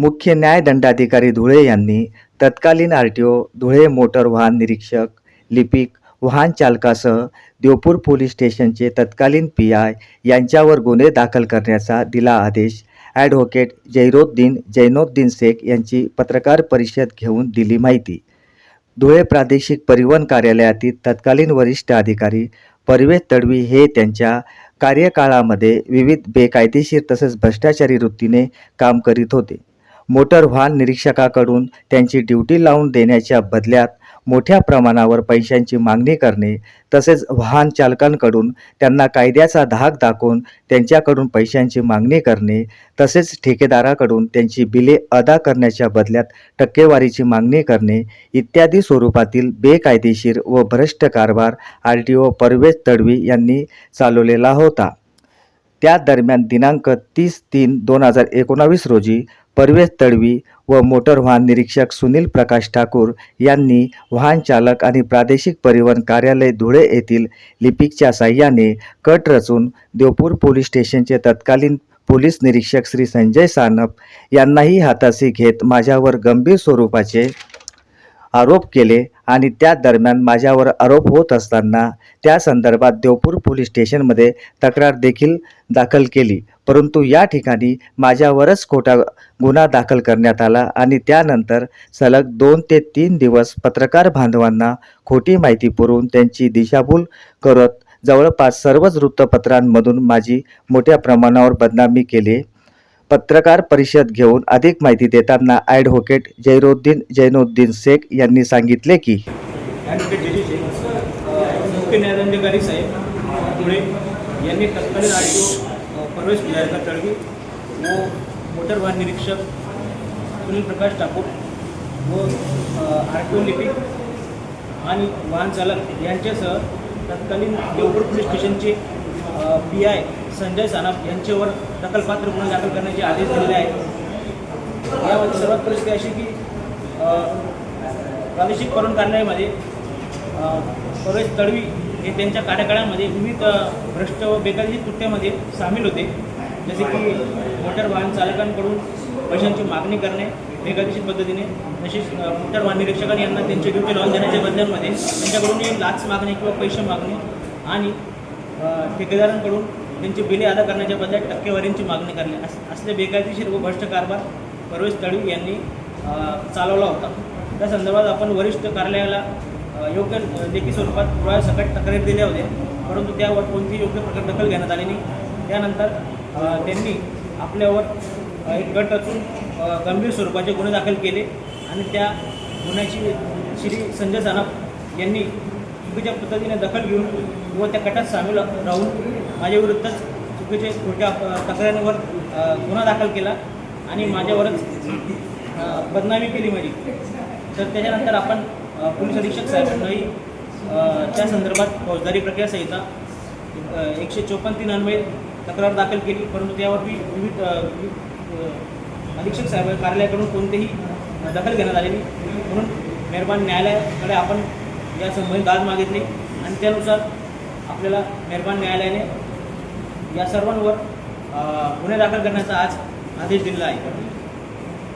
मुख्य न्यायदंडाधिकारी धुळे यांनी तत्कालीन R T O Dhule motor वाहन निरीक्षक लिपिक वाहन चालकासह देवपूर पोलीस स्टेशनचे तत्कालीन पी आय यांच्यावर गुन्हे दाखल करण्याचा दिला आदेश. ॲडव्होकेट जैरोद्दीन जैनोद्दीन शेख यांची पत्रकार परिषद घेऊन दिली माहिती. धुळे प्रादेशिक परिवहन कार्यालयातील तत्कालीन वरिष्ठ अधिकारी परवेश तडवी हे त्यांच्या कार्यकाळामध्ये विविध बेकायदेशीर तसेच भ्रष्टाचारी वृत्तीने काम करीत होते. मोटर वाहन निरीक्षकाकडून त्यांची ड्युटी लावून देण्याच्या बदल्यात मोठ्या प्रमाणावर पैशांची मागणी करणे तसेच वाहन चालकांकडून त्यांना कायद्याचा धाक दाखवून त्यांच्याकडून पैशांची मागणी करणे तसेच ठेकेदाराकडून त्यांची बिले अदा करण्याच्या बदल्यात टक्केवारीची मागणी करणे इत्यादी स्वरूपातील बेकायदेशीर व भ्रष्ट कारभार R T O Parvez Tadvi यांनी चालवलेला होता. त्या दरम्यान दिनांक तीस तीन दोन हजार एकोणावीस रोजी परवेज तडवी व मोटर वाहन निरीक्षक सुनील प्रकाश ठाकूर यांनी वाहन चालक आणि प्रादेशिक परिवहन कार्यालय धुळे येथील लिपिकच्या साह्याने कट रचून देवपूर पोलीस स्टेशनचे तत्कालीन पोलीस निरीक्षक श्री संजय सानप यांनाही हाताशी घेत माझ्यावर गंभीर स्वरूपाचे आरोप केले आणि त्या दरम्यान माझ्यावर आरोप होत असताना त्या संदर्भात देवपूर पोलीस स्टेशनमध्ये तक्रार देखील दाखल केली. परंतु या ठिकाणी माझ्यावरच खोटा गुन्हा दाखल करण्यात आला आणि त्यानंतर सलग दोन ते तीन दिवस पत्रकार बांधवांना खोटी माहिती पुरवून त्यांची दिशाभूल करत जवळपास सर्वच वृत्तपत्रांमधून माझी मोठ्या प्रमाणावर बदनामी केली. पत्रकार परिषद घेऊन अधिक माहिती देताना ॲडव्होकेट जैरोद्दीन जैनुद्दीन शेख यांनी सांगितले की मुख्य न्यायदंडाधिकारी साहेब धुळे यांनी तत्कालीन आर ओ परवेश विधायका तळवी व मोटर वाहन निरीक्षक सुनील प्रकाश ठाकूर व आर टी ओ लिपिक आणि वाहन चालक यांच्यासह तत्कालीन देवपूर पोलीस स्टेशनचे पी आय संजय सानप यांच्यावर दखलपात्र गुन्हा दाखल करण्याचे आदेश दिलेले आहेत. यामध्ये सर्वात परिस्थिती अशी की प्रादेशिक करून कार्यालयामध्ये परेश तडवी हे त्यांच्या कार्यकाळामध्ये विविध भ्रष्ट व बेकायदेशीर कृत्यामध्ये सामील होते. जसे की मोटर वाहन चालकांकडून पैशांची मागणी करणे बेकायदेशीर पद्धतीने तसेच मोटर वाहन निरीक्षकांनी यांना त्यांची ड्युटी लावून देण्याच्या बदल्यांमध्ये त्यांच्याकडून लाच मागणे किंवा पैसे मागणे आणि ठेकेदारांकडून त्यांची बिले अदा करण्याच्या बदल्यात टक्केवारींची मागणी करणे. अस असले बेकायदेशीर व भ्रष्ट कारभार परवेश तळी यांनी चालवला होता. त्या संदर्भात आपण वरिष्ठ कार्यालयाला योग्य लेखी स्वरूपात पुराव्यासकट तक्रारी दिल्या होत्या. परंतु त्यावर कोणतीही योग्य प्रकारे दखल घेण्यात आली नाही. त्यानंतर त्यांनी आपल्यावर एक गट असून गंभीर स्वरूपाचे गुन्हे दाखल केले आणि त्या गुन्ह्याची श्री संजय सानप यांनी चुकीच्या पद्धतीने दखल घेऊन व त्या गटात सामील राहून माझ्याविरुद्धच चुकीचे खोट्या अ, तक्रारींवर गुन्हा दाखल केला आणि माझ्यावरच बदनामी केली माझी. तर त्याच्यानंतर आपण पोलीस अधीक्षक साहेबांनाही त्या संदर्भात फौजदारी प्रक्रिया संहिता एकशे चोपन्न तीन अन्वये तक्रार दाखल केली. परंतु त्यावरती विविध विविध, अधीक्षक साहेब कार्यालयाकडून कोणतेही दखल घेण्यात आलेली म्हणून मेहरबान न्यायालयाकडे आपण या संबंधित दाद मागितली आणि त्यानुसार आपल्याला मेहरबान न्यायालयाने या सर्वांवर गुन्हे दाखल करण्याचा आज आदेश दिलेला आहे.